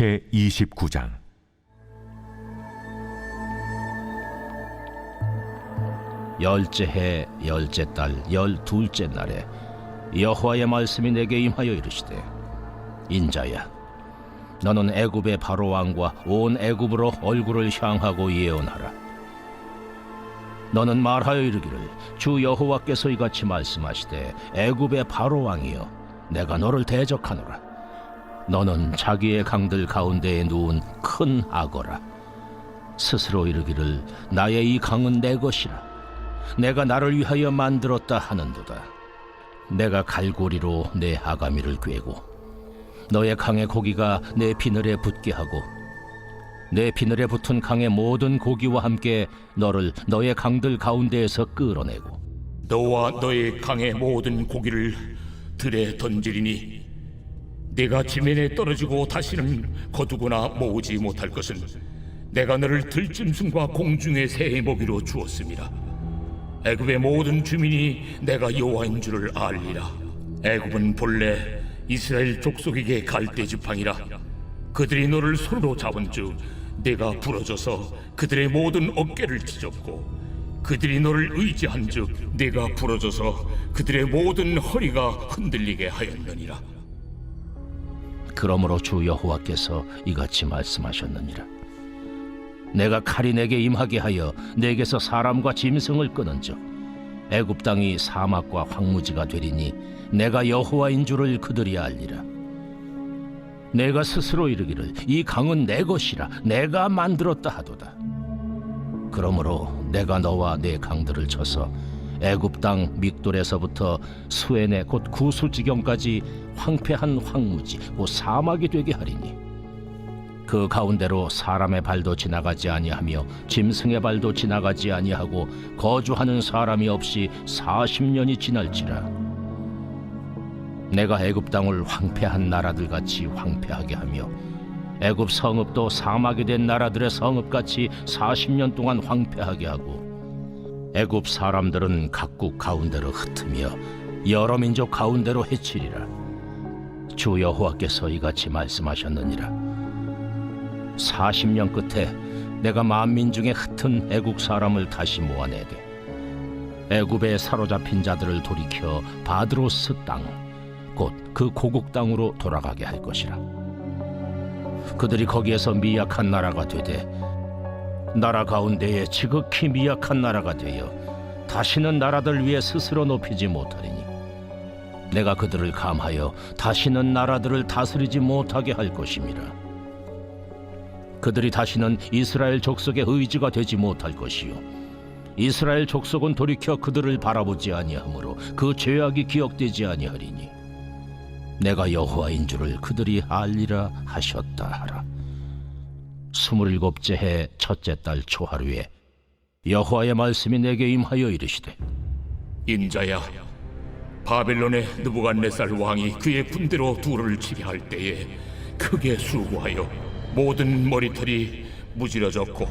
제 29장. 열째 해 열째 달 열둘째 날에 여호와의 말씀이 내게 임하여 이르시되 인자야 너는 애굽의 바로 왕과 온 애굽으로 얼굴을 향하고 예언하라. 너는 말하여 이르기를 주 여호와께서 이같이 말씀하시되 애굽의 바로 왕이여 내가 너를 대적하노라 너는 자기의 강들 가운데에 누운 큰 악어라 스스로 이르기를 나의 이 강은 내 것이라 내가 나를 위하여 만들었다 하는도다. 내가 갈고리로 내 아가미를 꿰고 너의 강의 고기가 내 비늘에 붙게 하고 내 비늘에 붙은 강의 모든 고기와 함께 너를 너의 강들 가운데에서 끌어내고 너와 너의 강의 모든 고기를 들에 던지리니 네가 지면에 떨어지고 다시는 거두거나 모으지 못할 것은 내가 너를 들짐승과 공중의 새의 먹이로 주었습니다. 애굽의 모든 주민이 내가 여호와인 줄을 알리라. 애굽은 본래 이스라엘 족속에게 갈대 지팡이라. 그들이 너를 손으로 잡은즉 내가 부러져서 그들의 모든 어깨를 찢었고 그들이 너를 의지한즉 내가 부러져서 그들의 모든 허리가 흔들리게 하였느니라. 그러므로 주 여호와께서 이같이 말씀하셨느니라. 내가 칼이 내게 임하게 하여 내게서 사람과 짐승을 끊은즉 애굽 땅이 사막과 황무지가 되리니 내가 여호와인 줄을 그들이 알리라. 내가 스스로 이르기를 이 강은 내 것이라 내가 만들었다 하도다. 그러므로 내가 너와 내 강들을 쳐서 애굽 땅 믹돌에서부터 수엔의 곧 구수 지경까지 황폐한 황무지 곧 사막이 되게 하리니. 그 가운데로 사람의 발도 지나가지 아니하며 짐승의 발도 지나가지 아니하고 거주하는 사람이 없이 40년이 지날지라. 내가 애굽 땅을 황폐한 나라들 같이 황폐하게 하며 애굽 성읍도 사막이 된 나라들의 성읍 같이 40년 동안 황폐하게 하고 애굽 사람들은 각국 가운데로 흩으며 여러 민족 가운데로 해치리라. 주 여호와께서 이같이 말씀하셨느니라. 40년 끝에 내가 만민 중에 흩은 애국 사람을 다시 모아내되 애굽에 사로잡힌 자들을 돌이켜 바드로스 땅 곧 그 고국 땅으로 돌아가게 할 것이라. 그들이 거기에서 미약한 나라가 되되 나라 가운데에 지극히 미약한 나라가 되어 다시는 나라들 위에 스스로 높이지 못하리니 내가 그들을 감하여 다시는 나라들을 다스리지 못하게 할 것임이라. 그들이 다시는 이스라엘 족속의 의지가 되지 못할 것이요. 이스라엘 족속은 돌이켜 그들을 바라보지 아니하므로 그 죄악이 기억되지 아니하리니 내가 여호와인 줄을 그들이 알리라 하셨다 하라 스물일곱째 해 첫째 달 초하루에 여호와의 말씀이 내게 임하여 이르시되 인자야, 바벨론의 느부갓네살 왕이 그의 군대로 두루를 치게 할 때에 크게 수고하여 모든 머리털이 무지러졌고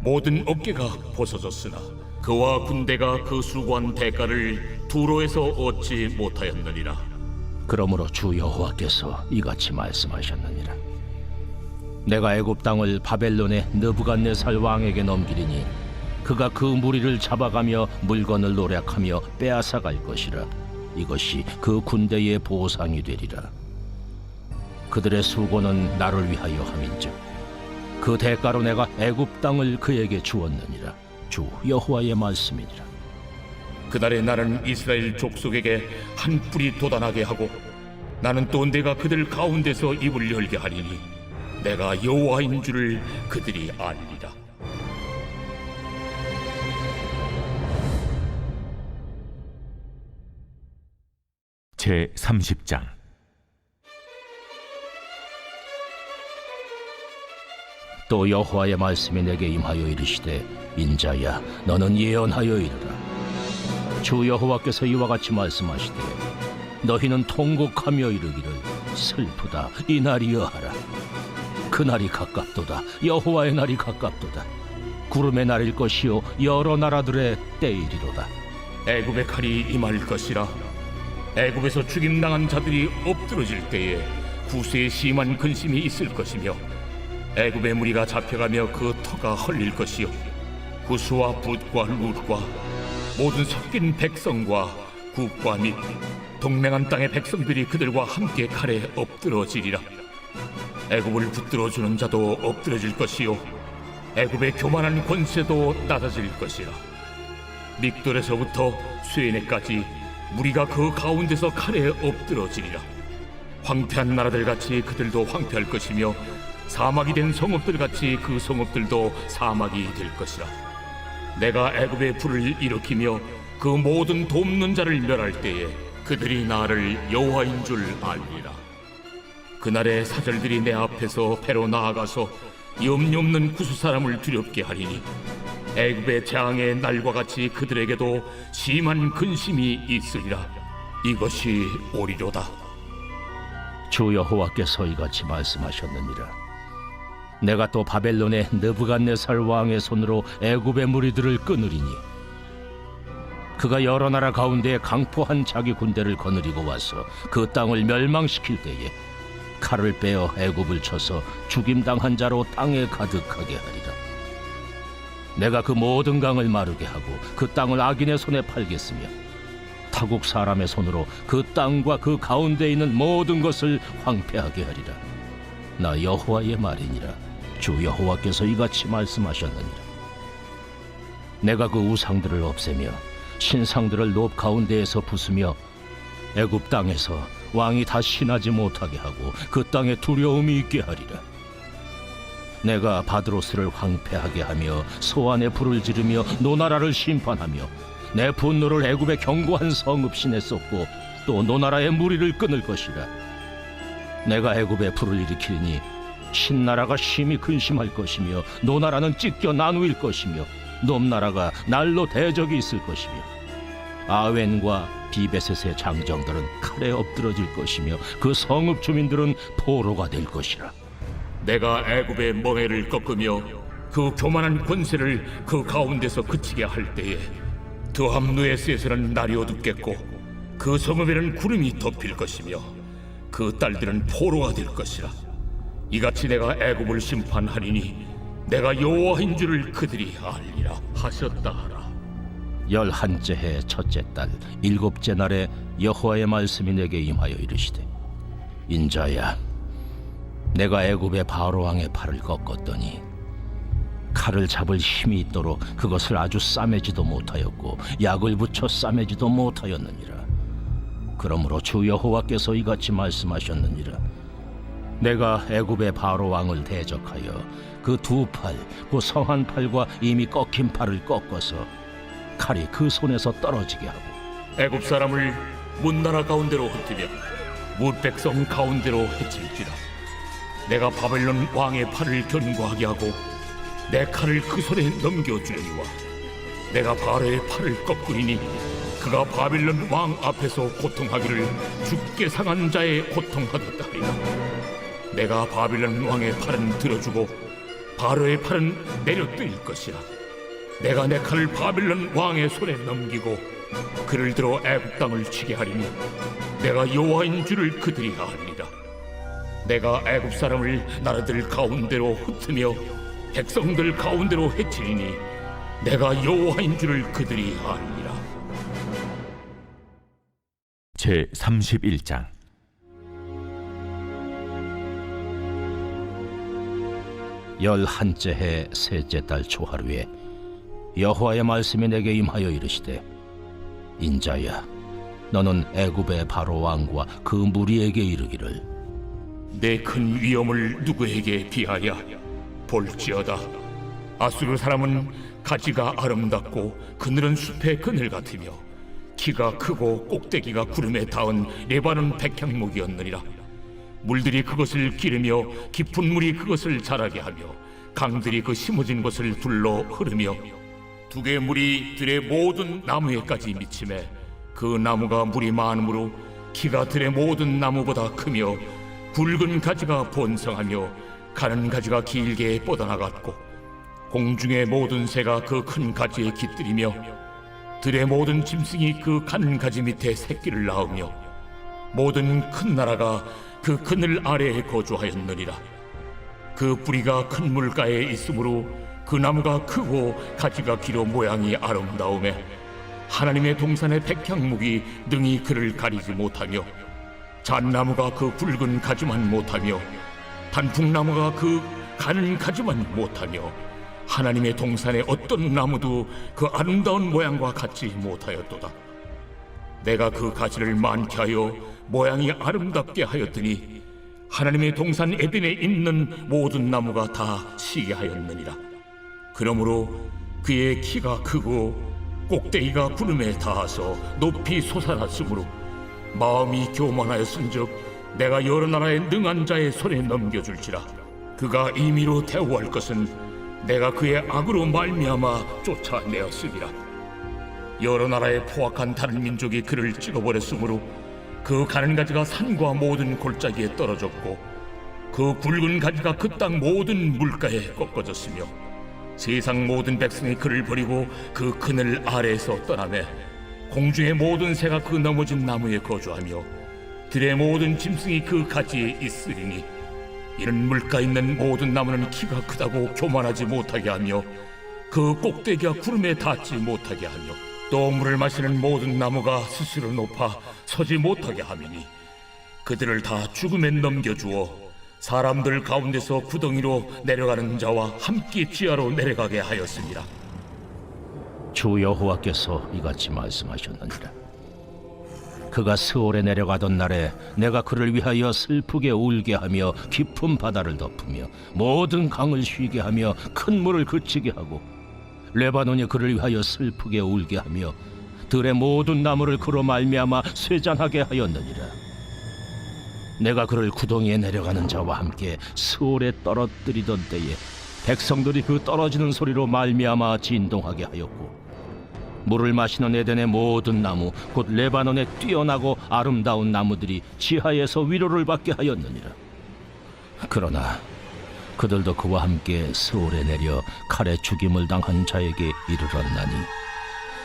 모든 어깨가 벗어졌으나 그와 군대가 그 수고한 대가를 두로에서 얻지 못하였느니라. 그러므로 주 여호와께서 이같이 말씀하셨느니라 내가 애굽 땅을 바벨론의 느부갓네살 왕에게 넘기리니 그가 그 무리를 잡아가며 물건을 노략하며 빼앗아 갈 것이라. 이것이 그 군대의 보상이 되리라. 그들의 수고는 나를 위하여 함인즉 그 대가로 내가 애굽 땅을 그에게 주었느니라. 주 여호와의 말씀이니라. 그날에 나는 이스라엘 족속에게 한 뿔이 돋아나게 하고 나는 또 내가 그들 가운데서 입을 열게 하리니 내가 여호와인 줄을 그들이 알리라. 제 30장. 또 여호와의 말씀이 내게 임하여 이르시되 인자야 너는 예언하여 이르라. 주 여호와께서 이와 같이 말씀하시되 너희는 통곡하며 이르기를 슬프다. 이 날이여 하라 그 날이 가깝도다. 여호와의 날이 가깝도다. 구름의 날일 것이요 여러 나라들의 때이리로다. 애굽의 칼이 임할 것이라. 애굽에서 죽임 당한 자들이 엎드러질 때에 구수의 심한 근심이 있을 것이며 애굽의 무리가 잡혀가며 그 터가 헐릴 것이요 구수와 붓과 룻과 모든 섞인 백성과 국과 및 동맹한 땅의 백성들이 그들과 함께 칼에 엎드러지리라 애굽을 붙들어 주는 자도 엎드러질 것이요. 애굽의 교만한 권세도 낮아질 것이라. 믹돌에서부터 수에네까지 무리가 그 가운데서 칼에 엎드러지리라. 황폐한 나라들 같이 그들도 황폐할 것이며 사막이 된 성읍들 같이 그 성읍들도 사막이 될 것이라. 내가 애굽의 불을 일으키며 그 모든 돕는 자를 멸할 때에 그들이 나를 여호와인 줄 알리라 그날의 사절들이 내 앞에서 배로 나아가서 염려 없는 구수 사람을 두렵게 하리니 애굽의 재앙의 날과 같이 그들에게도 심한 근심이 있으리라. 이것이 오리로다. 주 여호와께서 이같이 말씀하셨느니라. 내가 또 바벨론의 느부갓네살 왕의 손으로 애굽의 무리들을 끊으리니 그가 여러 나라 가운데 강포한 자기 군대를 거느리고 와서 그 땅을 멸망시킬 때에 칼을 빼어 애굽을 쳐서 죽임당한 자로 땅에 가득하게 하리라 내가 그 모든 강을 마르게 하고 그 땅을 악인의 손에 팔겠으며 타국 사람의 손으로 그 땅과 그 가운데 있는 모든 것을 황폐하게 하리라. 나 여호와의 말이니라. 주 여호와께서 이같이 말씀하셨느니라. 내가 그 우상들을 없애며 신상들을 높 가운데에서 부수며 애굽 땅에서 왕이 다시 나지 못하게 하고 그 땅에 두려움이 있게 하리라. 내가 바드로스를 황폐하게 하며 소안에 불을 지르며 노나라를 심판하며 내 분노를 애굽의 견고한 성읍 신에 쏟고 또 노나라의 무리를 끊을 것이라 내가 애굽에 불을 일으키니 신나라가 심히 근심할 것이며 노나라는 찢겨 나누일 것이며 놈나라가 날로 대적이 있을 것이며 아웬과 비베셋의 장정들은 칼에 엎드러질 것이며 그 성읍 주민들은 포로가 될 것이라. 내가 애굽의 멍에를 꺾으며 그 교만한 권세를 그 가운데서 그치게 할 때에 셋은 날이 어둡겠고 그 성읍에는 구름이 덮일 것이며 그 딸들은 포로가 될 것이라. 이같이 내가 애굽을 심판하리니 내가 여호와인 줄을 그들이 알리라 하셨다 하라 열한째 해 첫째 달 일곱째 날에 여호와의 말씀이 내게 임하여 이르시되 인자야 내가 애굽의 바로 왕의 팔을 꺾었더니 칼을 잡을 힘이 있도록 그것을 아주 싸매지도 못하였고 약을 붙여 싸매지도 못하였느니라. 그러므로 주 여호와께서 이같이 말씀하셨느니라. 내가 애굽의 바로 왕을 대적하여 그 두 팔, 그 성한 팔과 이미 꺾인 팔을 꺾어서 칼이 그 손에서 떨어지게 하고 애굽 사람을 문나라 가운데로 흩으며 무백성 가운데로 해칠지라. 내가 바벨론 왕의 팔을 견고하게 하고 내 칼을 그 손에 넘겨주리와 내가 바로의 팔을 꺾으리니 그가 바벨론 왕 앞에서 고통하기를 죽게 상한 자의 고통하듯 하리라. 내가 바벨론 왕의 팔은 들어주고 바로의 팔은 내려뜨릴 것이라 내가 내 칼을 바벨론 왕의 손에 넘기고 그를 들어 애굽 땅을 치게 하리니 내가 여호와인 줄을 그들이 아니라 내가 애굽 사람을 나라들 가운데로 흩으며 백성들 가운데로 해치리니 내가 여호와인 줄을 그들이 아니라 제 31장. 열한째 해 셋째 달 초하루에 여호와의 말씀이 내게 임하여 이르시되 인자야 너는 애굽의 바로 왕과 그 무리에게 이르기를. 내 큰 위엄을 누구에게 비하랴? 볼지어다. 아수르 사람은 가지가 아름답고 그늘은 숲의 그늘 같으며 키가 크고 꼭대기가 구름에 닿은 레바논 백향목이었느니라. 물들이 그것을 기르며 깊은 물이 그것을 자라게 하며 강들이 그 심어진 곳을 둘러 흐르며 두 개의 물이 들의 모든 나무에까지 미침에 그 나무가 물이 많으므로 키가 들의 모든 나무보다 크며 굵은 가지가 번성하며 가는 가지가 길게 뻗어나갔고 공중의 모든 새가 그 큰 가지에 깃들이며 들의 모든 짐승이 그 가는 가지 밑에 새끼를 낳으며 모든 큰 나라가 그 그늘 아래에 거주하였느니라. 그 뿌리가 큰 물가에 있으므로 그 나무가 크고 가지가 길어 모양이 아름다움에 하나님의 동산의 백향목이 능히 그를 가리지 못하며 잣나무가 그 굵은 가지만 못하며 단풍나무가 그 가는 가지만 못하며 하나님의 동산의 어떤 나무도 그 아름다운 모양과 같지 못하였도다. 내가 그 가지를 많게 하여 모양이 아름답게 하였더니 하나님의 동산 에덴에 있는 모든 나무가 다 시게 하였느니라. 그러므로 그의 키가 크고 꼭대기가 구름에 닿아서 높이 솟아났으므로 마음이 교만하였은즉 내가 여러 나라의 능한 자의 손에 넘겨줄지라. 그가 임의로 대우할 것은 내가 그의 악으로 말미암아 쫓아내었으리라. 여러 나라의 포악한 다른 민족이 그를 찍어버렸으므로 그 가는 가지가 산과 모든 골짜기에 떨어졌고 그 굵은 가지가 그 땅 모든 물가에 꺾어졌으며 세상 모든 백성이 그를 버리고 그 그늘 아래에서 떠나매 공중의 모든 새가 그 넘어진 나무에 거주하며 들의 모든 짐승이 그 가지에 있으리니 이는 물가 있는 모든 나무는 키가 크다고 교만하지 못하게 하며 그 꼭대기가 구름에 닿지 못하게 하며 또 물을 마시는 모든 나무가 스스로 높아 서지 못하게 하미니 그들을 다 죽음에 넘겨주어 사람들 가운데서 구덩이로 내려가는 자와 함께 지하로 내려가게 하였습니다. 주 여호와께서 이같이 말씀하셨느니라. 그가 스올에 내려가던 날에 내가 그를 위하여 슬프게 울게 하며 깊은 바다를 덮으며 모든 강을 쉬게 하며 큰 물을 그치게 하고 레바논이 그를 위하여 슬프게 울게 하며 들의 모든 나무를 그로 말미암아 쇠잔하게 하였느니라. 내가 그를 구덩이에 내려가는 자와 함께 스올에 떨어뜨리던 때에 백성들이 그 떨어지는 소리로 말미암아 진동하게 하였고 물을 마시는 에덴의 모든 나무 곧 레바논의 뛰어나고 아름다운 나무들이 지하에서 위로를 받게 하였느니라. 그러나 그들도 그와 함께 스올에 내려 칼에 죽임을 당한 자에게 이르렀나니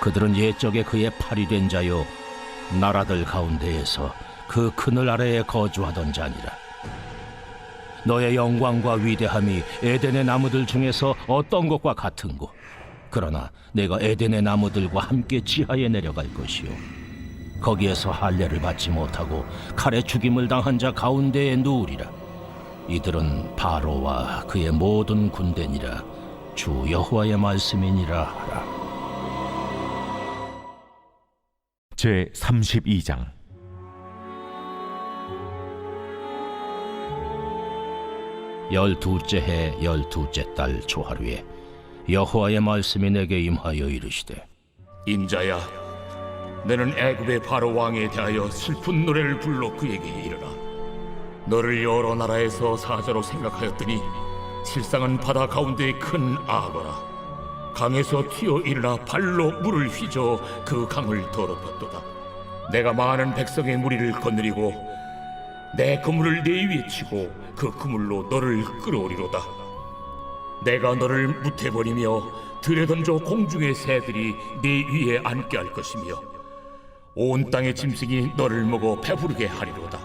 그들은 옛적에 그의 팔이 된 자요 나라들 가운데에서 그 그늘 아래에 거주하던 자니라. 너의 영광과 위대함이 에덴의 나무들 중에서 어떤 것과 같은고? 그러나 내가 에덴의 나무들과 함께 지하에 내려갈 것이요 거기에서 할례를 받지 못하고 칼에 죽임을 당한 자 가운데에 누우리라. 이들은 바로와 그의 모든 군대니라. 주 여호와의 말씀이니라 하라. 제 32장 열두째 해 열두째 달 초하루에 여호와의 말씀이 내게 임하여 이르시되 인자야, 너는 애굽의 바로 왕에 대하여 슬픈 노래를 불러 그에게 이르라. 너를 여러 나라에서 사자로 생각하였더니 실상은 바다 가운데의 큰 악어라. 강에서 튀어 일어나 발로 물을 휘저 그 강을 더럽혔도다. 내가 많은 백성의 무리를 거느리고 내 그물을 네 위에 치고 그 그물로 너를 끌어오리로다. 내가 너를 무태버리며 들에 던져 공중의 새들이 네 위에 앉게 할 것이며 온 땅의 짐승이 너를 먹어 배부르게 하리로다.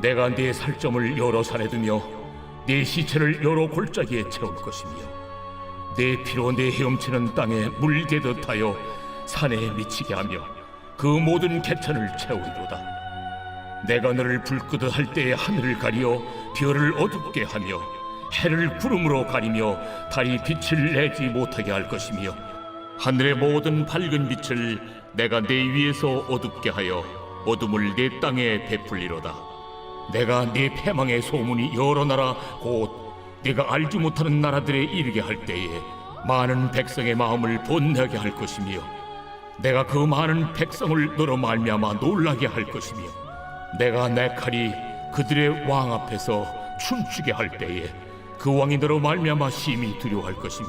내가 네 살점을 여러 산에 두며 네 시체를 여러 골짜기에 채울 것이며 내 피로 내 헤엄치는 땅에 물개듯 하여 산에 미치게 하며 그 모든 개천을 채우리로다. 내가 너를 불끄듯 할 때에 하늘을 가리어 별을 어둡게 하며 해를 구름으로 가리며 달이 빛을 내지 못하게 할 것이며 하늘의 모든 밝은 빛을 내가 내 위에서 어둡게 하여 어둠을 내 땅에 베풀리로다. 내가 네 패망의 소문이 여러 나라 곧 네가 알지 못하는 나라들에 이르게 할 때에 많은 백성의 마음을 본내게 할 것이며 내가 그 많은 백성을 너로 말미암아 놀라게 할 것이며 내가 내 칼이 그들의 왕 앞에서 춤추게 할 때에 그 왕이 너로 말미암아 심히 두려워할 것이며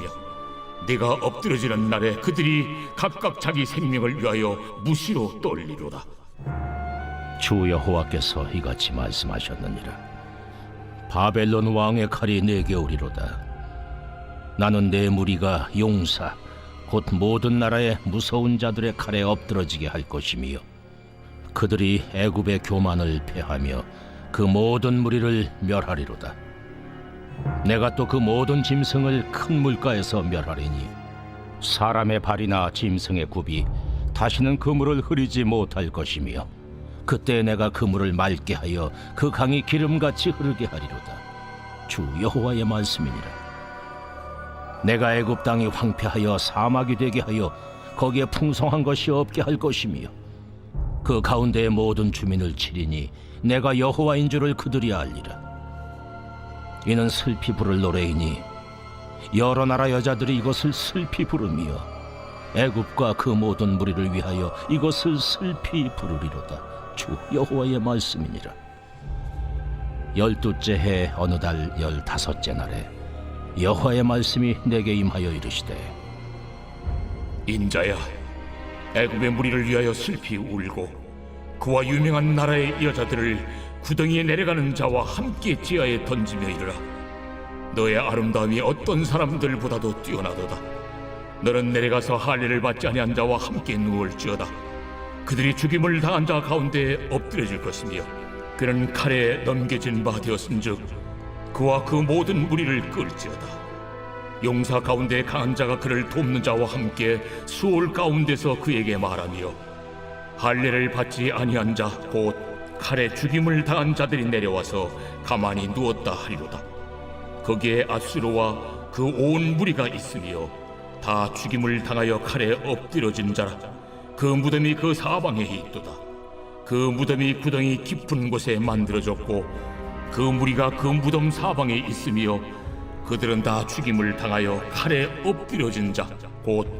네가 엎드려지는 날에 그들이 각각 자기 생명을 위하여 무시로 떨리로다. 주 여호와께서 이같이 말씀하셨느니라. 바벨론 왕의 칼이 내게 오리로다. 나는 내 무리가 용사 곧 모든 나라의 무서운 자들의 칼에 엎드러지게 할 것이며 그들이 애굽의 교만을 패하며 그 모든 무리를 멸하리로다. 내가 또 그 모든 짐승을 큰 물가에서 멸하리니 사람의 발이나 짐승의 굽이 다시는 그 물을 흐리지 못할 것이며 그때 내가 그 물을 맑게 하여 그 강이 기름같이 흐르게 하리로다. 주 여호와의 말씀이니라. 내가 애굽 땅이 황폐하여 사막이 되게 하여 거기에 풍성한 것이 없게 할 것이며 그 가운데의 모든 주민을 치리니 내가 여호와인 줄을 그들이 알리라. 이는 슬피 부를 노래이니 여러 나라 여자들이 이것을 슬피 부르며 애굽과 그 모든 무리를 위하여 이것을 슬피 부르리로다. 주 여호와의 말씀이니라. 열두째 해 어느 달 열다섯째 날에 여호와의 말씀이 내게 임하여 이르시되 인자야, 애굽의 무리를 위하여 슬피 울고 그와 유명한 나라의 여자들을 구덩이에 내려가는 자와 함께 지하에 던지며 이르라. 너의 아름다움이 어떤 사람들보다도 뛰어나도다. 너는 내려가서 할례를 받지 아니한 자와 함께 누울지어다. 그들이 죽임을 당한 자 가운데 엎드려질 것이며 그는 칼에 넘겨진 바 되었은즉 그와 그 모든 무리를 끌지어다. 용사 가운데 강한 자가 그를 돕는 자와 함께 수월 가운데서 그에게 말하며 할례를 받지 아니한 자 곧 칼에 죽임을 당한 자들이 내려와서 가만히 누웠다 하리로다. 거기에 아수르와 그 온 무리가 있으며 다 죽임을 당하여 칼에 엎드려진 자라. 그 무덤이 그 사방에 있도다. 그 무덤이 구덩이 깊은 곳에 만들어졌고 그 무리가 그 무덤 사방에 있으며 그들은 다 죽임을 당하여 칼에 엎드려진 자곧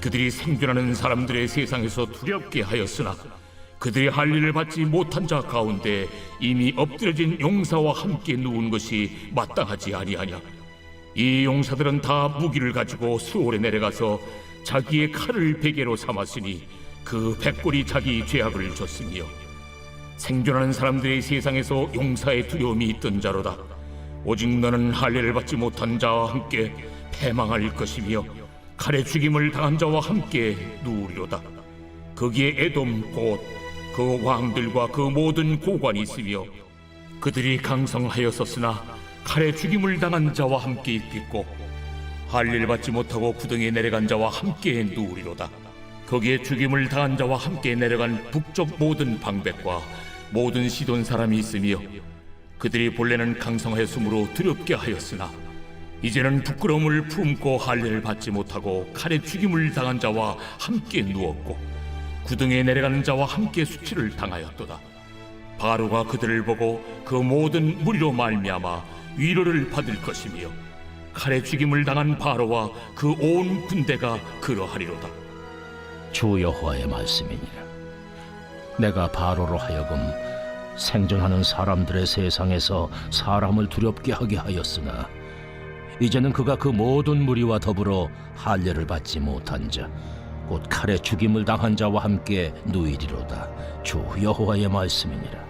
그들이 생존하는 사람들의 세상에서 두렵게 하였으나 그들이 할례를 받지 못한 자 가운데 이미 엎드려진 용사와 함께 누운 것이 마땅하지 아니하냐. 이 용사들은 다 무기를 가지고 수월에 내려가서 자기의 칼을 베개로 삼았으니 그 백골이 자기 죄악을 줬으며 생존하는 사람들의 세상에서 용사의 두려움이 있던 자로다. 오직 너는 할례를 받지 못한 자와 함께 패망할 것이며 칼에 죽임을 당한 자와 함께 누우리로다. 거기에 에돔 곧 그 왕들과 그 모든 고관이 있으며 그들이 강성하였었으나 칼에 죽임을 당한 자와 함께 있겠고 할례를 받지 못하고 구덩이에 내려간 자와 함께 누우리로다. 거기에 죽임을 당한 자와 함께 내려간 북쪽 모든 방백과 모든 시돈 사람이 있으며 그들이 본래는 강성하였으므로 두렵게 하였으나 이제는 부끄러움을 품고 할례를 받지 못하고 칼에 죽임을 당한 자와 함께 누웠고 구덩이에 내려가는 자와 함께 수치를 당하였도다. 바로가 그들을 보고 그 모든 무리로 말미암아 위로를 받을 것이며 칼에 죽임을 당한 바로와 그 온 군대가 그러하리로다. 주 여호와의 말씀이니라. 내가 바로로 하여금 생존하는 사람들의 세상에서 사람을 두렵게 하게 하였으나 이제는 그가 그 모든 무리와 더불어 할례를 받지 못한 자, 곧 칼에 죽임을 당한 자와 함께 누이리로다. 주 여호와의 말씀이니라.